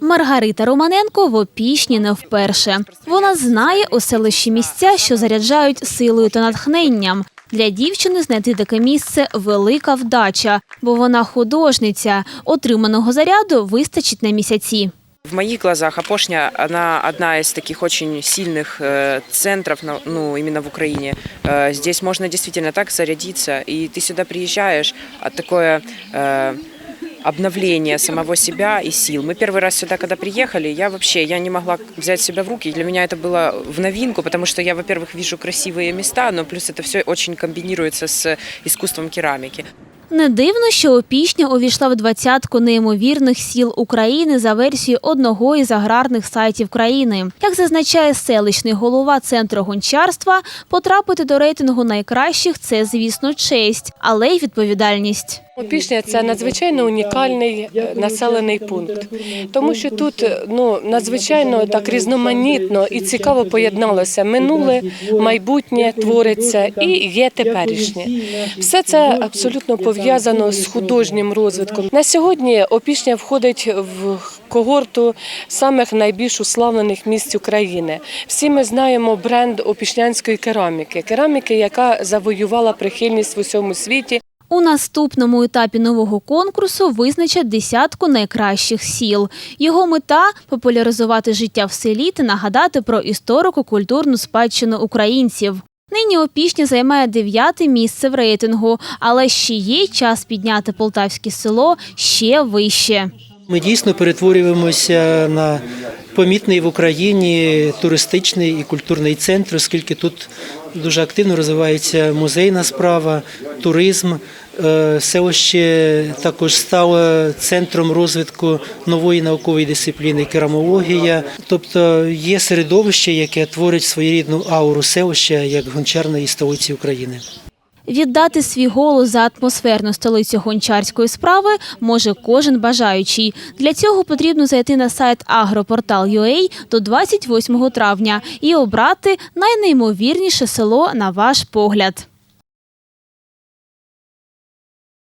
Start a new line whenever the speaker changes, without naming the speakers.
Маргарита Романенко в Опішні не вперше. Вона знає у селищі місця, що заряджають силою та натхненням. Для дівчини знайти таке місце велика вдача, бо вона художниця. Отриманого заряду вистачить на місяці.
В моих глазах Опошня, она одна из таких очень сильных э, центров, на- ну, именно в Украине. Э, здесь можно действительно так зарядиться, и ты сюда приезжаешь, а такое э, обновление самого себя и сил. Мы первый раз сюда, когда приехали, я вообще, я не могла взять себя в руки. Для меня это было в новинку, потому что я, во-первых, вижу красивые места, но плюс это все очень комбинируется с искусством керамики.
Не дивно, що Опішня увійшла в двадцятку неймовірних сіл України за версією одного із аграрних сайтів країни. Як зазначає селищний голова центру гончарства, потрапити до рейтингу найкращих це, звісно, честь, але й відповідальність.
Опішня це надзвичайно унікальний е, населений пункт, тому що тут е, ну надзвичайно так різноманітно і цікаво поєдналося минуле, майбутнє твориться і є теперішнє. Все це абсолютно пов'язано з художнім розвитком. На сьогодні Опішня входить в когорту самих найбільш уславлених місць України. Всі ми знаємо бренд опішнянської кераміки, кераміки, яка завоювала прихильність в усьому світі.
У наступному етапі нового конкурсу визначать десятку найкращих сіл. Його мета популяризувати життя в селі та нагадати про історико-культурну спадщину українців. Нині Опішня займає дев'яте місце в рейтингу, але ще є час підняти полтавське село ще вище.
Ми дійсно перетворюємося на помітний в Україні туристичний і культурний центр, оскільки тут дуже активно розвивається музейна справа, туризм. Е, Селище також стало центром розвитку нової наукової дисципліни керамологія. Тобто є середовище, яке творить своєрідну ауру селища як гончарної столиці України.
Віддати свій голос за атмосферну столицю гончарської справи може кожен бажаючий. Для цього потрібно зайти на сайт agroportal.ua до 28 травня і обрати найнеймовірніше село на ваш погляд.